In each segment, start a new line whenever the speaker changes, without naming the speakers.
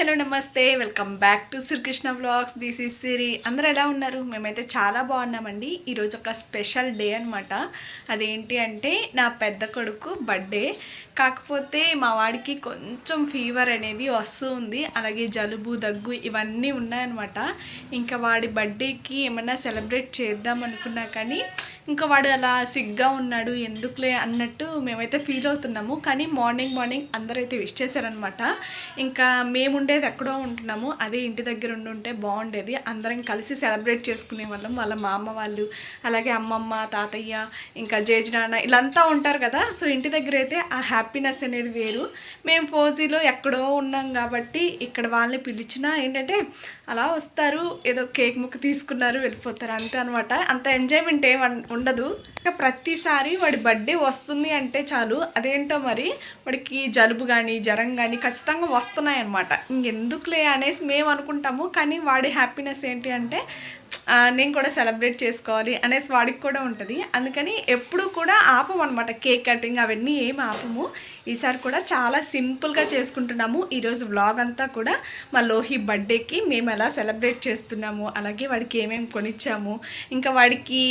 Hello నమస్తే. Welcome back to Srikrishna vlogs. This is Siri అందరూ ఎలా ఉన్నారు? మేమైతే చాలా బాగున్నామండి. ఈరోజు ఒక స్పెషల్ డే అనమాట అదేంటి అంటే నా పెద్ద కొడుకు బర్త్డే. కాకపోతే మా వాడికి కొంచెం ఫీవర్ అనేది వస్తూ ఉంది అలాగే జలుబు దగ్గు ఇవన్నీ ఉన్నాయన్నమాట. ఇంకా వాడి బర్త్డేకి ఏమన్నా సెలబ్రేట్ చేద్దాం అనుకున్నా కానీ ఇంకా వాడు అలా సిగ్గా ఉన్నాడు ఎందుకులే అన్నట్టు మేమైతే ఫీల్ అవుతున్నాము. కానీ మార్నింగ్ మార్నింగ్ అందరైతే విష్ చేశారనమాట ఇంకా మేము ఉండేది ఎక్కడో ఉంటున్నాము. అదే ఇంటి దగ్గర ఉండి ఉంటే బాగుండేది. అందరం కలిసి సెలబ్రేట్ చేసుకునే వాళ్ళం. వాళ్ళ మా అమ్మ వాళ్ళు అలాగే అమ్మమ్మ తాతయ్య ఇంకా జేజి నాన్న ఇలాంతా ఉంటారు కదా. సో ఇంటి దగ్గర అయితే ఆ హ్యాపీ హ్యాపీనెస్ అనేది వేరు. మేము ఫోజీలో ఎక్కడో ఉన్నాం కాబట్టి ఇక్కడ వాళ్ళని పిలిచినా ఏంటంటే అలా వస్తారు ఏదో కేక్ ముక్క తీసుకున్నారు వెళ్ళిపోతారు అంతే అనమాట అంత ఎంజాయ్మెంట్ ఏం ఉండదు. ఇంకా ప్రతిసారి వాడి బర్త్డే వస్తుంది అంటే చాలు. అదేంటో మరి వాడికి జలుబు కానీ జ్వరం కానీ ఖచ్చితంగా వస్తున్నాయి అనమాట ఇంకెందుకులే అనేసి మేము అనుకుంటాము కానీ వాడి హ్యాపీనెస్ ఏంటి అంటే నేను కూడా సెలబ్రేట్ చేసుకోవాలి అనేసి వాడికి కూడా ఉంటుంది. అందుకని ఎప్పుడు కూడా ఆపం అనమాట కేక్ కటింగ్ అవన్నీ ఏం ఆపము. ఈసారి కూడా చాలా సింపుల్గా చేసుకుంటున్నాము. ఈరోజు వ్లాగ్ అంతా కూడా మా లోహి బర్త్డేకి మేము ఎలా సెలబ్రేట్ చేస్తున్నాము అలాగే వాడికి ఏమేమి కొనిచ్చాము ఇంకా వాడికి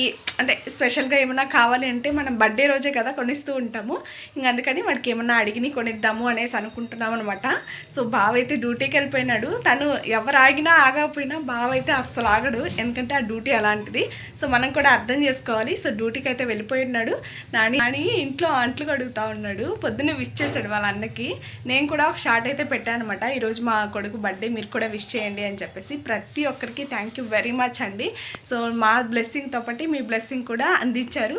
అంటే స్పెషల్గా ఏమైనా కావాలి అంటే మనం బర్త్డే రోజే కదా కొనిస్తూ ఉంటాము. ఇంకా అందుకని వాడికి ఏమన్నా అడిగిని కొనిద్దాము అనేసి అనుకుంటున్నాం అనమాట సో బావ అయితే డ్యూటీకి వెళ్ళిపోయినాడు. తను ఎవరు ఆగినా ఆగకపోయినా బావ అయితే అస్సలు ఆగడు. ఎందుకంటే ఆ డ్యూటీ అలాంటిది. సో మనం కూడా అర్థం చేసుకోవాలి. సో డ్యూటీకి అయితే వెళ్ళిపోయి ఉన్నాడు నాని నాని ఇంట్లో అంట్లు కడుగుతూ ఉన్నాడు. పొద్దున్నే విష్ చేశాడు వాళ్ళ అన్నకి. నేను కూడా ఒక షార్ట్ అయితే పెట్టాను అనమాట ఈరోజు మా కొడుకు బర్త్డే మీరు కూడా విష్ చేయండి అని చెప్పి చెప్పేసి ప్రతి ఒక్కరికి థ్యాంక్ యూ వెరీ మచ్ అండి. సో మా బ్లెస్సింగ్తో పాటు మీ బ్లెస్సింగ్ కూడా అందించారు.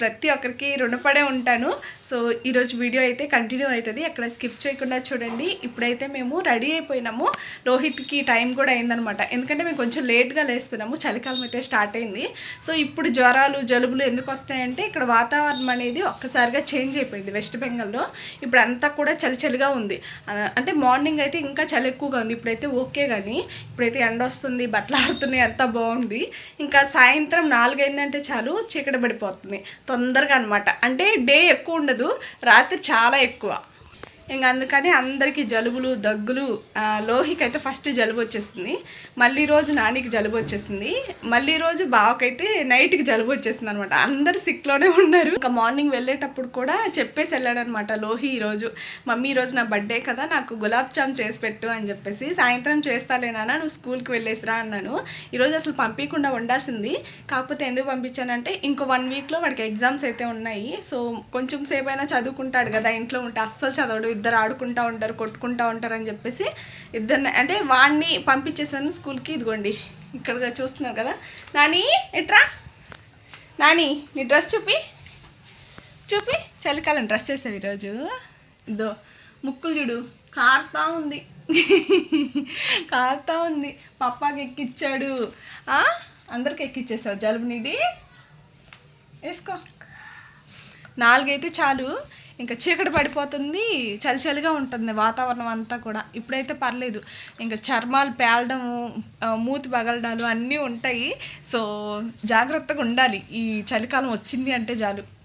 ప్రతి ఒక్కరికి రుణపడే ఉంటాను. సో ఈరోజు వీడియో అయితే కంటిన్యూ అవుతుంది. ఎక్కడ స్కిప్ చేయకుండా చూడండి. ఇప్పుడైతే మేము రెడీ అయిపోయినాము. రోహిత్కి టైం కూడా అయిందనమాట. ఎందుకంటే మేము కొంచెం లేట్గా లేస్తున్నాము. చలికాలం అయితే స్టార్ట్ అయింది. సో ఇప్పుడు జ్వరాలు జలుబులు ఎందుకు వస్తాయంటే ఇక్కడ వాతావరణం అనేది ఒక్కసారిగా చేంజ్ అయిపోయింది వెస్ట్ బెంగాల్లో. ఇప్పుడు అంతా కూడా చలి చలిగా ఉంది. అంటే మార్నింగ్ అయితే ఇంకా చలి ఎక్కువగా ఉంది. ఇప్పుడైతే ఓకే కానీ ఇప్పుడైతే ఎండ వస్తుంది బట్టలు ఆడుతున్నాయి అంతా బాగుంది. ఇంకా సాయంత్రం నాలుగైందంటే చాలు చీకటి పడిపోతుంది. తొందరగా అనమాట అంటే డే ఎక్కువ ఉండదు. రాత్రి చాలా ఎక్కువ. ఇంకా అందుకని అందరికీ జలుబులు దగ్గులు లోహికి అయితే ఫస్ట్ జలుబు వచ్చేసింది. మళ్ళీ రోజు నానికి జలుబు వచ్చేసింది. మళ్ళీ రోజు బావకైతే నైట్కి జలుబు వచ్చేసింది అనమాట అందరు సిక్లోనే ఉన్నారు. ఇంకా మార్నింగ్ వెళ్ళేటప్పుడు కూడా చెప్పేసి వెళ్ళాడనమాట లోహి ఈరోజు మమ్మీ ఈరోజు నా బర్త్డే కదా నాకు గులాబ్ జామ్ చేసి పెట్టు అని చెప్పేసి. సాయంత్రం చేస్తాలేనా నువ్వు స్కూల్కి వెళ్ళేసిరా అన్నాను. ఈరోజు అసలు పంపించకుండా ఉండాల్సింది. కాకపోతే ఎందుకు పంపించానంటే ఇంకో వన్ వీక్లో వాడికి ఎగ్జామ్స్ అయితే ఉన్నాయి. సో కొంచెం సేపు అయినా చదువుకుంటాడు కదా ఇంట్లో ఉంటే అస్సలు చదవడు. ఇద్దరు ఆడుకుంటూ ఉంటారు కొట్టుకుంటూ ఉంటారు అని చెప్పేసి ఇద్దరిని అంటే వాడిని పంపించేసాను స్కూల్కి. ఇదిగోండి ఇక్కడ చూస్తున్నారు కదా. నాని ఎట్రా? నాని నీ డ్రెస్ చూపి. చూపి. చలికాలం డ్రెస్ వేసావు ఈరోజు. ఇదో ముక్కులు చూడు. కారుతా ఉంది. కారుతా ఉంది. పప్పాకి ఎక్కిచ్చాడు. అందరికి ఎక్కిచ్చేసావు జలుబు నీది? వేసుకో. నాలుగైతే చాలు. ఇంకా చీకటి పడిపోతుంది చలి చలిగా ఉంటుంది వాతావరణం అంతా కూడా. ఇప్పుడైతే పర్లేదు. ఇంకా చర్మాలు పేలడము మూతి పగలడాలు అన్నీ ఉంటాయి. సో జాగ్రత్తగా ఉండాలి. ఈ చలికాలం వచ్చింది అంటే చాలు.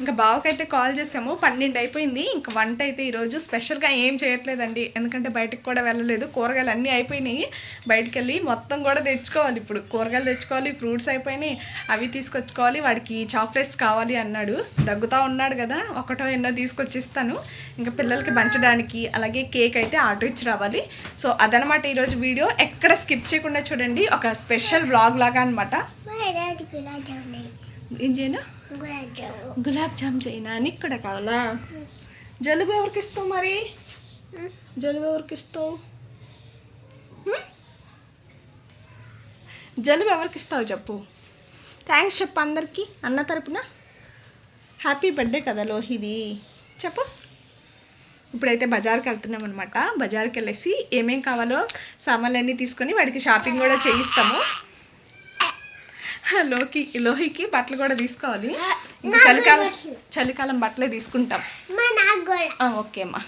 ఇంకా బావకైతే కాల్ చేసాము. పన్నెండు అయిపోయింది. ఇంకా వంట అయితే ఈరోజు స్పెషల్గా ఏం చేయట్లేదండి. ఎందుకంటే బయటకు కూడా వెళ్ళలేదు. కూరగాయలు అన్నీ అయిపోయినాయి. బయటికి వెళ్ళి మొత్తం కూడా తెచ్చుకోవాలి ఇప్పుడు. కూరగాయలు తెచ్చుకోవాలి ఫ్రూట్స్ అయిపోయినాయి. అవి తీసుకొచ్చుకోవాలి. వాడికి చాక్లెట్స్ కావాలి అన్నాడు. దగ్గుతా ఉన్నాడు కదా. ఒకటో ఎన్నో తీసుకొచ్చిస్తాను. ఇంకా పిల్లలకి పంచడానికి అలాగే కేక్ అయితే ఆర్డర్ ఇచ్చి రావాలి. సో అదనమాట ఈరోజు వీడియో. ఎక్కడ స్కిప్ చేయకుండా చూడండి. ఒక స్పెషల్ బ్లాగ్ లాగా అనమాట ఏం చేయను?
గులాబ్ జామ్
చైనా జామ్ చేయనా? నీకు కూడా కావాలా? జలుబు ఎవరికి ఇస్తావు మరి? జలుబు ఎవరికి ఇస్తావు? జలుబు ఎవరికి ఇస్తావు చెప్పు. థ్యాంక్స్ చెప్పు అందరికీ అన్న తరపున. హ్యాపీ బర్త్డే కదా లోహిది. చెప్పు. ఇప్పుడైతే బజార్కి వెళ్తున్నాం అనమాట బజార్కి వెళ్ళేసి ఏమేం కావాలో సామాన్లన్నీ తీసుకొని వాడికి షాపింగ్ కూడా చేయిస్తాము. లోకి లోహికి బట్టలు కూడా తీసుకోవాలి. ఇంకా చలికాలం చలికాలం బట్టలే తీసుకుంటాం. ఓకే అమ్మా.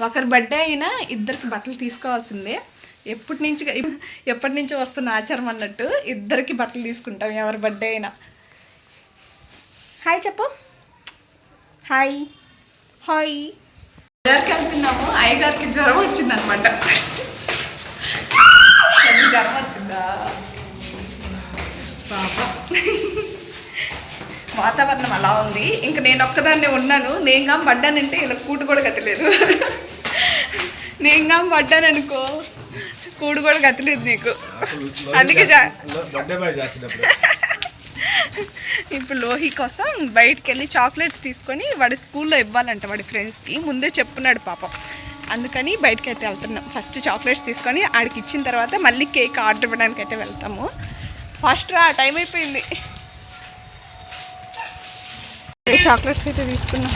ఒకరి బర్త్డే అయినా ఇద్దరికి బట్టలు తీసుకోవాల్సిందే. ఎప్పటి నుంచి ఎప్పటి నుంచో వస్తున్న ఆచారం అన్నట్టు ఇద్దరికి బట్టలు తీసుకుంటాం ఎవరి బర్త్డే అయినా. హాయ్ చెప్పు. హాయ్. హాయ్. బజార్కి వెళ్తున్నాము. అయ్యగారికి జ్వరం వచ్చిందనమాట జ్వరం వచ్చిందా? వాతావరణం అలా ఉంది. ఇంకా నేను ఒక్కదాన్నే ఉన్నాను. నేనుగా పడ్డానంటే ఇలా కూటు కూడా కట్టలేదు. నేనుగా పడ్డాననుకో కూడు కూడా కట్టలేదు నీకు. అందుకే ఇప్పుడు లోహి కోసం బయటికి వెళ్ళి చాక్లెట్స్ తీసుకొని వాడి స్కూల్లో ఇవ్వాలంట వాడి ఫ్రెండ్స్కి. ముందే చెప్పున్నాడు పాపం. అందుకని బయటకి అయితే వెళ్తున్నాం. ఫస్ట్ చాక్లెట్స్ తీసుకొని ఆడికి ఇచ్చిన తర్వాత మళ్ళీ కేక్ ఆర్డర్ ఇవ్వడానికి అయితే వెళ్తాము. ఫస్ట్ రా టైం అయిపోయింది. చాక్లెట్స్ అయితే తీసుకున్నాం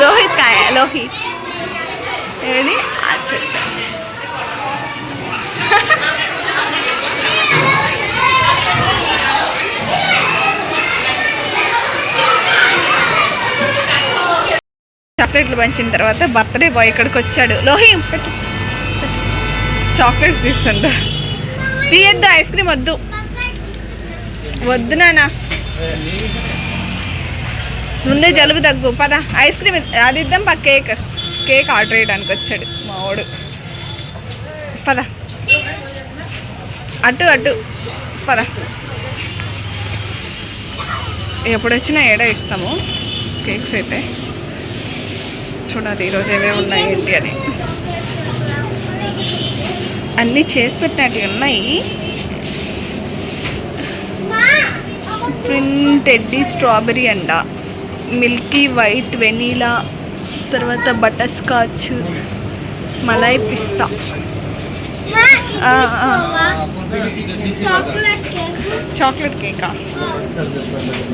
లోహిత్ కాయ లోహిత్ ఏడి అచ్చా అచ్చా. చాక్లెట్లు పంచిన తర్వాత బర్త్డే బాయ్ ఇక్కడికి వచ్చాడు. లోహి చాక్లెట్స్ తీస్తుండ. తీయద్దు ఐస్ క్రీమ్ వద్దు. వద్దు నానా ముందే జలుబు తగ్గు పద ఐస్ క్రీమ్ అది ఇద్దాం పా కేక్. కేక్ ఆర్డర్ చేయడానికి వచ్చాడు మా వాడు. పద. అటు అటు. పద. ఎప్పుడు వచ్చినా ఏడా ఇస్తాము కేక్స్ అయితే. చూడాలి ఈరోజు ఏమేమి ఉన్నాయి ఏంటి అని. అన్నీ చేసి పెట్టినట్టు ఉన్నాయి. Twin teddy strawberry and milky white vanilla తర్వాత బటర్ స్కాచ్ మలై పిస్తా.
చాక్లెట్ కేకా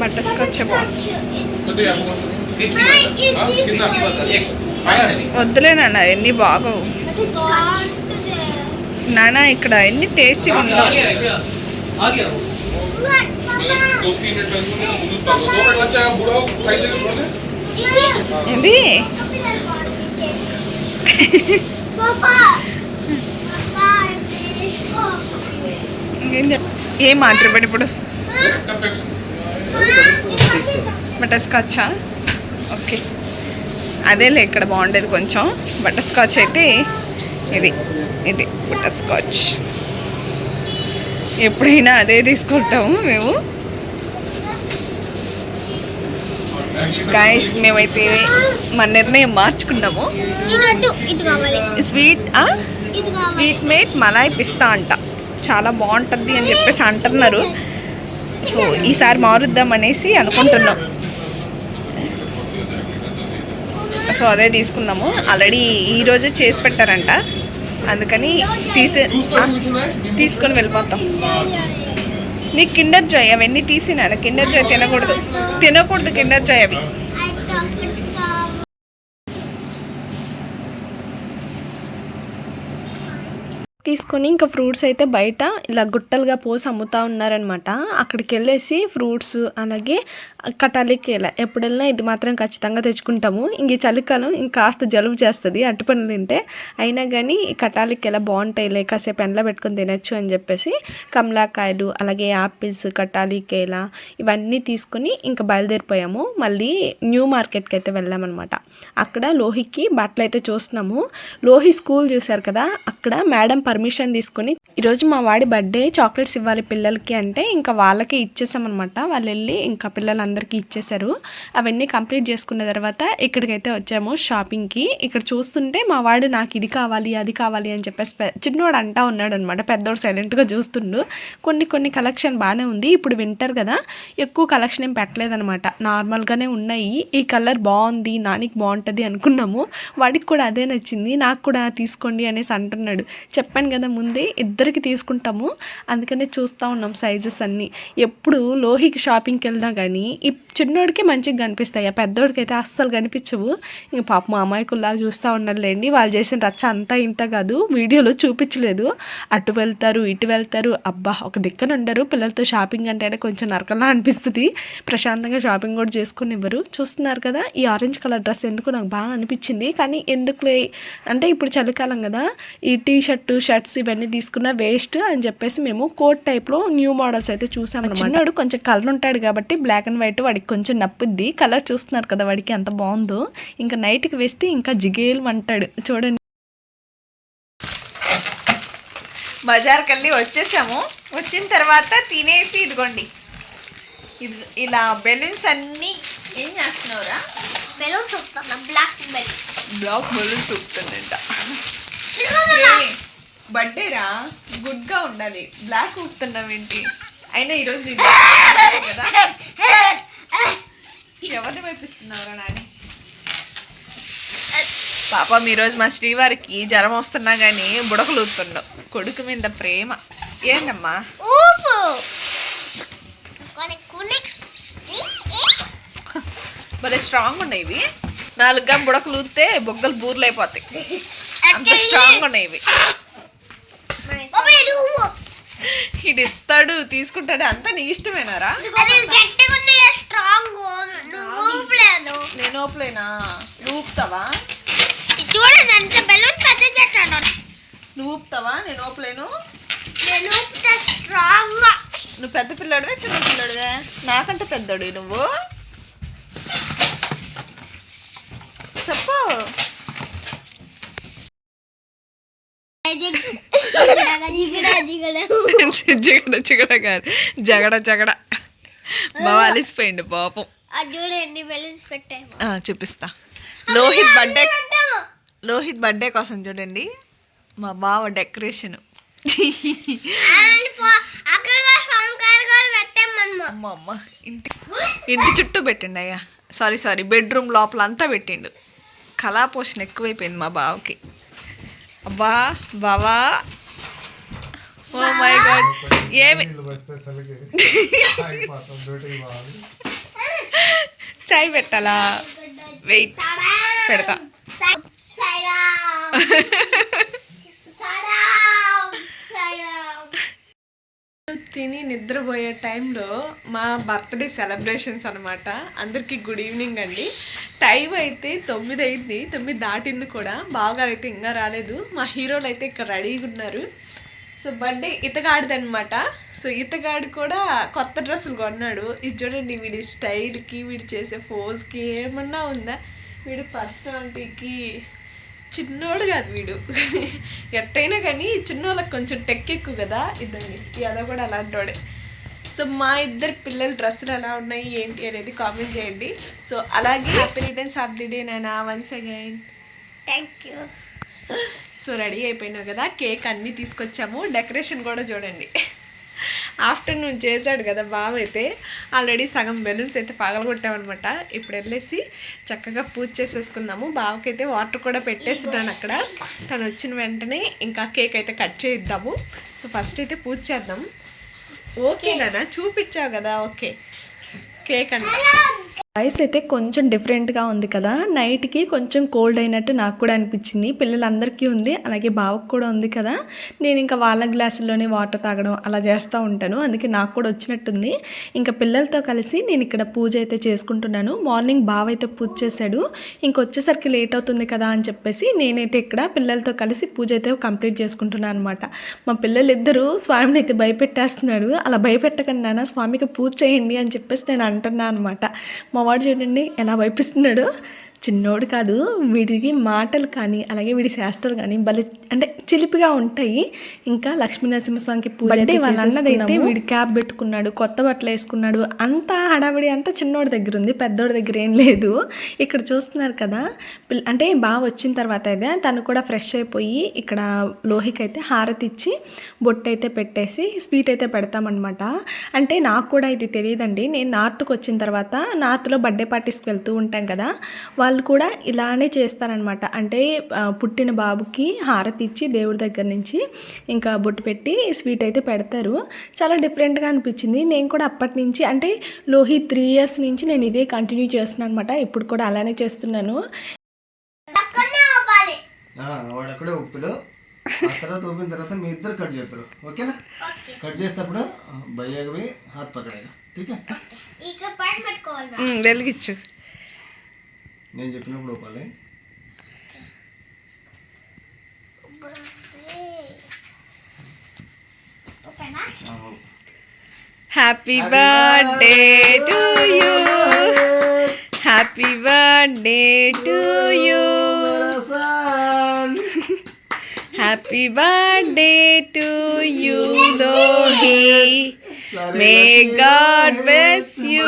బటర్ స్కాచ్ బాగుంది వద్దులే ఎన్ని బాగోవు. నానా ఇక్కడ ఎన్ని టేస్టీగా ఉండవు ఏంది? ఏం మాట్లాడు ఇప్పుడు? బటర్స్కాచా ఓకే. అదేలే ఇక్కడ బాగుండేది కొంచెం. బటర్ స్కాచ్ అయితే ఇది ఇది బటర్ స్కాచ్ ఎప్పుడైనా అదే తీసుకుంటాము మేము. గాయస్ మేమైతే మన నిర్ణయం మార్చుకున్నాము. స్వీట్ స్వీట్ మేట్ మలాయ్ పిస్తా అంట. చాలా బాగుంటుంది అని చెప్పేసి అంటున్నారు. సో ఈసారి మారుద్దాం అనేసి అనుకుంటున్నాం. సో అదే తీసుకున్నాము. ఆల్రెడీ ఈరోజే చేసి పెట్టారంట. అందుకని తీసే తీసుకొని వెళ్ళిపోతాం. నీకు కిండర్ జాయ్ అవన్నీ తీసినాను కిండర్ జాయ్ తినకూడదు. తినకూడదు కిండర్ జాయ్ అవి. తీసుకొని ఇంకా ఫ్రూట్స్ అయితే బయట ఇలా గుట్టలుగా పోసి అమ్ముతా ఉన్నారనమాట అక్కడికి వెళ్ళేసి ఫ్రూట్స్ అలాగే కటాలికి ఇలా ఎప్పుడు వెళ్ళినా ఇది మాత్రం ఖచ్చితంగా తెచ్చుకుంటాము. ఇంక ఈ చలికాలం ఇంకా కాస్త జలుబు చేస్తుంది అట్టుపనులు తింటే. అయినా కానీ కటాలికి ఎలా బాగుంటాయిలే కాసేపు ఎండలో పెట్టుకొని తినచ్చు అని చెప్పేసి కమలాకాయలు అలాగే యాపిల్స్ కటాలికేల ఇవన్నీ తీసుకొని ఇంకా బయలుదేరిపోయాము. మళ్ళీ న్యూ మార్కెట్కి అయితే వెళ్ళామన్నమాట. అక్కడ లోహికి బట్టలు అయితే చూస్తున్నాము. లోహి స్కూల్ చూశారు కదా అక్కడ మేడం పర్మిషన్ తీసుకొని ఈరోజు మా వాడి బర్త్డే చాక్లెట్స్ ఇవ్వాలి పిల్లలకి అంటే ఇంకా వాళ్ళకి ఇచ్చేసామన్నమాట. వాళ్ళు వెళ్ళి ఇంకా పిల్లలందరికీ ఇచ్చేసారు అవన్నీ కంప్లీట్ చేసుకున్న తర్వాత ఇక్కడికైతే వచ్చాము షాపింగ్కి. ఇక్కడ చూస్తుంటే మా వాడు నాకు ఇది కావాలి అది కావాలి అని చెప్పేసి చిన్నవాడు చిన్నోడు అంటా ఉన్నాడు అనమాట పెద్దోడు సైలెంట్గా చూస్తుండు. కొన్ని కొన్ని కలెక్షన్ బాగానే ఉంది. ఇప్పుడు వింటర్ కదా ఎక్కువ కలెక్షన్ ఏం పెట్టలేదనమాట నార్మల్గానే ఉన్నాయి. ఈ కలర్ బాగుంది నానికి బాగుంటుంది అనుకున్నాము. వాడికి కూడా అదే నచ్చింది నాకు కూడా తీసుకోండి అనేసి అంటున్నాడు. చెప్పాను కదా ముందే ఇద్దరికి తీసుకుంటాము. అందుకనే చూస్తూ ఉన్నాం సైజెస్ అన్నీ. ఎప్పుడు లోహికి షాపింగ్కి వెళ్దాం కానీ ఈ చిన్నోడికి మంచిగా కనిపిస్తాయి. ఆ పెద్దోడికి అయితే అస్సలు కనిపించవు. ఇంక పాప మా అమాయకుల్లా చూస్తూ ఉన్నారులేండి వాళ్ళు చేసిన రచ్చ అంతా ఇంత కాదు. వీడియోలో చూపించలేదు. అటు వెళ్తారు ఇటు వెళ్తారు. అబ్బా ఒక దిక్కన ఉండరు. పిల్లలతో షాపింగ్ అంటేనే కొంచెం నరకలా అనిపిస్తుంది. ప్రశాంతంగా షాపింగ్ కూడా చేసుకుని ఇవ్వరు. చూస్తున్నారు కదా ఈ ఆరెంజ్ కలర్ డ్రెస్ ఎందుకు నాకు బాగా అనిపించింది. కానీ ఎందుకులే? అంటే ఇప్పుడు చలికాలం కదా. ఈ టీ షర్టు షర్ట్ షర్ట్స్ ఇవన్నీ తీసుకున్న వేస్ట్ అని చెప్పేసి మేము కోట్ టైప్లో న్యూ మోడల్స్ అయితే చూసాం చిన్నవాడు కొంచెం కలర్ ఉంటాడు కాబట్టి బ్లాక్ అండ్ వైట్ వాడికి కొంచెం నప్పుద్ది. కలర్ చూస్తున్నారు కదా వాడికి ఎంత బాగుందో. ఇంకా నైట్కి వేస్తే ఇంకా జిగేలు అంటాడు. చూడండి. బజార్కి వెళ్ళి వచ్చేసాము. వచ్చిన తర్వాత తినేసి ఇదిగోండి. ఇది ఇలా బెలూన్స్ అన్నీ ఏం చేస్తున్నావురా?
Balloons black balloon
black balloons ఊపుతుందంట బర్త్డేరా గుడ్గా ఉండాలి. బ్లాక్ ఊపుతున్నావు ఏంటి? అయినా ఈరోజు కదా? ఎవరిని వైపిస్తున్నావురా నాని? పాపం ఈరోజు మా శ్రీవారికి జ్వరం వస్తున్నా కానీ బుడకలు ఊపుతుండవు కొడుకు మీద ప్రేమ. ఏంటమ్మా? భలే స్ట్రాంగ్ ఉన్నాయి ఇవి. నాలుగుగా బుడకలు ఊపితే బొగ్గలు బూర్లు అయిపోతాయి అంత స్ట్రాంగ్ ఉన్నాయి ఇవి
బాబా ఇది ఊపు
ఇటు ఇస్తాడు తీసుకుంటాడు అంతా నీ ఇష్టమేనారా?
స్ట్రాంగ్
నేను ఓపలేనా నువ్వు ఊపుతావా?
చూడండి అంత బెలూన్ పెద్ద చేస్తాను.
నువ్వు ఊపుతావా? నేను ఓపలేను
నేను ఊపితే స్ట్రాంగ్గా
నువ్వు పెద్ద పిల్లాడువే చిన్న పిల్లాడువే? నాకంటే పెద్దోడు నువ్వు? జగడ జగడ కాదు. జగడ జగడ. బాగా అలిసిపోయింది పాపం.
బెలూన్స్ పెట్టాము
చూపిస్తా. లోహిత్ బర్త్డే లోహిత్ బర్త్డే కోసం చూడండి. మా బావ డెకరేషన్. ఇంటి ఇంటి చుట్టూ పెట్టిండు అయ్యా. సారీ సారీ బెడ్రూమ్ లోపల అంతా పెట్టిండు. కళాపోషణ ఎక్కువైపోయింది మా బావకి. అబ్బా బావా. ఓ మై గాడ్ ఏమి? చాయ్ పెట్టాలా? వెయిట్. పెడతా. తిని నిద్రపోయే టైంలో మా బర్త్డే సెలబ్రేషన్స్ అనమాట అందరికీ గుడ్ ఈవినింగ్ అండి. టైం అయితే తొమ్మిది అయింది. తొమ్మిది దాటింది కూడా. బావగారు అయితే ఇంకా రాలేదు. మా హీరోలు అయితే ఇక్కడ రెడీగా ఉన్నారు. సో బర్త్డే ఇతగాడిది అనమాట సో ఇతగాడు కూడా కొత్త డ్రెస్సులు కొన్నాడు. ఇది చూడండి వీడి స్టైల్కి వీడు చేసే పోజ్కి ఏమన్నా ఉందా? వీడి పర్సనాలిటీకి చిన్నోడు కాదు వీడు. ఎట్టయినా కానీ చిన్నోళ్ళకి కొంచెం టెక్ ఎక్కువ కదా? ఇద్దండి అదో కూడా అలాంటోడే. సో మా ఇద్దరు పిల్లల డ్రెస్సులు ఎలా ఉన్నాయి ఏంటి అనేది కామెంట్ చేయండి. సో అలాగే happy returns of the day నానా once again
thank you
so ready అయిపోయినావు కదా కేక్ అన్నీ తీసుకొచ్చాము డెకరేషన్ కూడా చూడండి. ఆఫ్టర్నూన్ చేశాడు కదా బావ అయితే ఆల్రెడీ సగం బెలూన్స్ అయితే పగలగొట్టామన్నమాట. ఇప్పుడు వెళ్ళేసి చక్కగా పూజ చేసేసుకుందాము. బావకైతే వాటర్ కూడా పెట్టేస్తున్నాను అక్కడ. తను వచ్చిన వెంటనే ఇంకా కేక్ అయితే కట్ చేయిద్దాము. సో ఫస్ట్ అయితే పూజ చేద్దాం. ఓకే నాన్న చూపించావు కదా ఓకే. కేక్ అంట వాయిస్ అయితే కొంచెం డిఫరెంట్గా ఉంది కదా. నైట్కి కొంచెం కోల్డ్ అయినట్టు నాకు కూడా అనిపించింది. పిల్లలందరికీ ఉంది. అలాగే బావకు కూడా ఉంది కదా. నేను ఇంకా వాళ్ళ గ్లాసుల్లోనే వాటర్ తాగడం అలా చేస్తూ ఉంటాను. అందుకే నాకు కూడా వచ్చినట్టుంది. ఇంకా పిల్లలతో కలిసి నేను ఇక్కడ పూజ అయితే చేసుకుంటున్నాను. మార్నింగ్ బావ అయితే పూజ చేశాడు. ఇంకొచ్చేసరికి లేట్ అవుతుంది కదా అని చెప్పేసి నేనైతే ఇక్కడ పిల్లలతో కలిసి పూజ అయితే కంప్లీట్ చేసుకుంటున్నాను అనమాట మా పిల్లలిద్దరూ స్వామిని అయితే భయపెట్టేస్తున్నాడు అలా భయపెట్టకండి నాన్న. స్వామికి పూజ చేయండి అని చెప్పేసి నేను అంటున్నాను అనమాట మా వాడు చూడండి ఎలా వైపిస్తున్నాడు చిన్నోడు కాదు వీడికి మాటలు కానీ అలాగే వీడి శాస్త్రాలు కానీ భలే అంటే చిలిపిగా ఉంటాయి. ఇంకా లక్ష్మీ నరసింహస్వామికి పూజ వాళ్ళ అన్నదైతే వీడి క్యాప్ పెట్టుకున్నాడు కొత్త బట్టలు వేసుకున్నాడు. అంతా హడావిడి అంతా చిన్నోడి దగ్గర ఉంది పెద్దోడి దగ్గర ఏం లేదు. ఇక్కడ చూస్తున్నారు కదా అంటే బాగా వచ్చిన తర్వాత అయితే తను కూడా ఫ్రెష్ అయిపోయి ఇక్కడ లోహికి అయితే హారతి ఇచ్చి బొట్టు అయితే పెట్టేసి స్వీట్ అయితే పెడతామన్నమాట. అంటే నాకు కూడా ఇది తెలియదండి. నేను నార్త్కి వచ్చిన తర్వాత నార్త్లో బర్త్డే పార్టీస్కి వెళ్తూ ఉంటాం కదా వాళ్ళు కూడా ఇలానే చేస్తారనమాట. అంటే పుట్టిన బాబుకి హారతి ఇచ్చి దేవుడి దగ్గర నుంచి ఇంకా బొట్టు పెట్టి స్వీట్ అయితే పెడతారు. చాలా డిఫరెంట్గా అనిపించింది. నేను కూడా అప్పటి నుంచి అంటే లోహిత్ త్రీ ఇయర్స్ నుంచి నేను ఇదే కంటిన్యూ చేస్తున్నాను అనమాట ఇప్పుడు కూడా అలానే చేస్తున్నాను.
పక్కనే అవ్వాలి
వాడు అక్కడే ఉప్పులు ఆ తర్వాత ఊపిన తర్వాత మీ ఇద్దరు కట్ చేస్తారు. ఓకేనా? కట్ చేసేటప్పుడు భయ్యాకి పోయి హాత్ పక్కడేగా ఠీక్?
వెలిగించు.
నేను చెప్పినప్పుడు ఊపాలి
ఓకేనా
happy birthday to you happy birthday to you happy birthday to you
Lohi may God bless you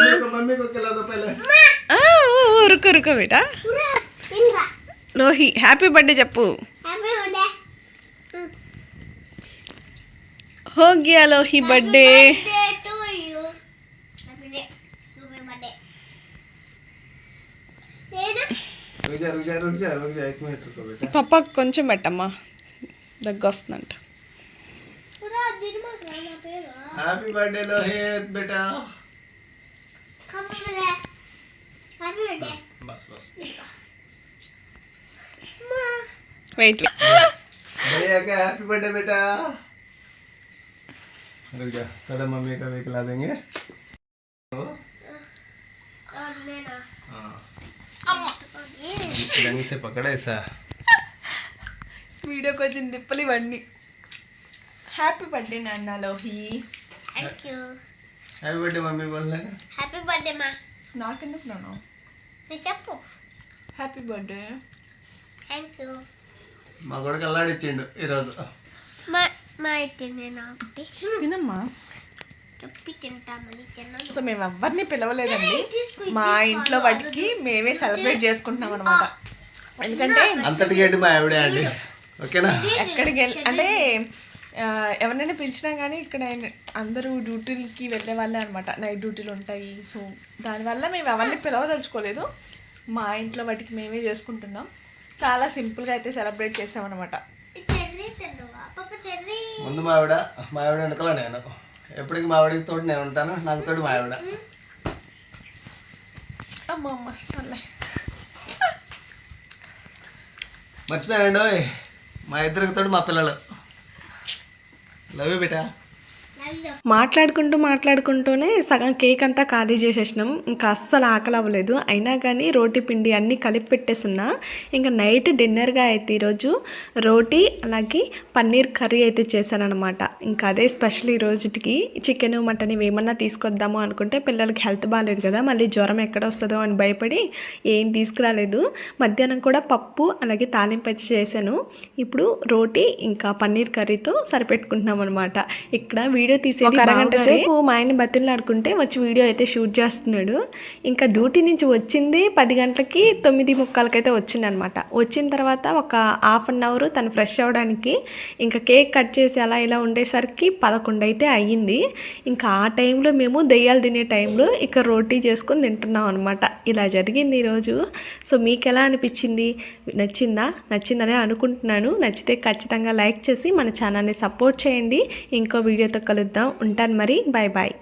Rukku Rukku బిట Lohi happy birthday చెప్పు. హో గియా లోహి బర్త్డే. పప్ప కొంచెం పెట్టమ్మా. దగ్గు వస్తుందంట.
హ్యాపీ బర్త్డే లోహిత్ బేటా
बस बस
మా
వెయిట్
भैया का हैप्पी बर्थडे बेटा रुक जा थोड़ा मम्मी का भी खिला देंगे
और నేను
हाँ
అమ్మ
ढंग से पकड़ा ऐसा
వీడియోకి వచ్చిన తిప్పలు ఇవన్నీ హ్యాపీ బర్త్డే నాన్న Lohi
thank you
happy birthday mummy बोलना
హ్యాపీ బర్త్డే మా
నాకెందుకు నాన్న
నేను చెప్పు.
హ్యాపీ బర్త్డే
థ్యాంక్ యూ
మా కొడుకు అల్లాడిచ్చిండు ఈరోజు.
మా మా అయితే నేను ఒకటి.
తినమ్మా.
చెప్పి తింటామని తిన్నాను
సో మేము ఎవరిని పిలవలేదండి. మా ఇంట్లో వాటికి మేమే సెలబ్రేట్ చేసుకుంటున్నాం అనమాట ఎందుకంటే
అంతటికి ఏంటి మా ఆవిడే అండి. ఓకేనా?
ఎక్కడికి వెళ్ళి అంటే ఎవరినైనా పిలిచినా కానీ ఇక్కడ అందరూ డ్యూటీలకి వెళ్ళే వాళ్ళే అనమాట నైట్ డ్యూటీలు ఉంటాయి. సో దానివల్ల మేము ఎవరిని పిలవదలుచుకోలేదు. మా ఇంట్లో వాటికి మేమే చేసుకుంటున్నాం. చాలా సింపుల్గా అయితే సెలబ్రేట్ చేసామన్నమాట.
ముందు మా ఆవిడ మా ఆవిడ వెనకల నేను. ఎప్పటికి మా ఆవిడకి తోడు నేను ఉంటాను. నాకు తోడు మా ఆవిడ
అమ్మ
మర్చిపోయానండి. మా ఇద్దరికి తోడు మా పిల్లలు. లవ్ యూ బేటా
నవ్వు
మాట్లాడుకుంటూ మాట్లాడుకుంటూనే సగం కేక్ అంతా ఖాళీ చేసేసినాం. ఇంకా అస్సలు ఆకలి అవ్వలేదు. అయినా కానీ రోటీ పిండి అన్నీ కలిపి పెట్టేసున్నా. ఇంకా నైట్ డిన్నర్గా అయితే ఈరోజు రోటీ అలాగే పన్నీర్ కర్రీ అయితే చేశానఅనమాట ఇంకా అదే స్పెషల్ ఈ రోజుకి చికెన్ మటన్ ఇవి ఏమన్నా తీసుకొద్దాము అనుకుంటే పిల్లలకి హెల్త్ బాగాలేదు కదా. మళ్ళీ జ్వరం ఎక్కడ వస్తుందో అని భయపడి ఏం తీసుకురాలేదు. మధ్యాహ్నం కూడా పప్పు అలాగే తాలింపు అయితే చేశాను. ఇప్పుడు రోటీ ఇంకా పన్నీర్ కర్రీతో సరిపెట్టుకుంటున్నాం అనమాట ఇక్కడ వీడియో తీసేది అరగంట సేపు మా ఆయన బతిలాడుకుంటే వచ్చి వీడియో అయితే షూట్ చేస్తున్నాడు. ఇంకా డ్యూటీ నుంచి వచ్చింది పది గంటలకి తొమ్మిది ముక్కాలకైతే వచ్చింది అనమాట వచ్చిన తర్వాత ఒక హాఫ్ అన్ అవర్ తను ఫ్రెష్ అవ్వడానికి ఇంకా కేక్ కట్ చేసి అలా ఇలా ఉండేసరికి పదకొండు అయితే అయ్యింది. ఇంకా ఆ టైంలో మేము దెయ్యాలు తినే టైంలో ఇక రోటీ చేసుకొని తింటున్నాం అనమాట ఇలా జరిగింది ఈరోజు. సో మీకు ఎలా అనిపించింది? నచ్చిందా? నచ్చిందనే అనుకుంటున్నాను. నచ్చితే ఖచ్చితంగా లైక్ చేసి మన ఛానల్ని సపోర్ట్ చేయండి. ఇంకో వీడియోతో కలుద్దాం ఉంటాను మరి. Bye bye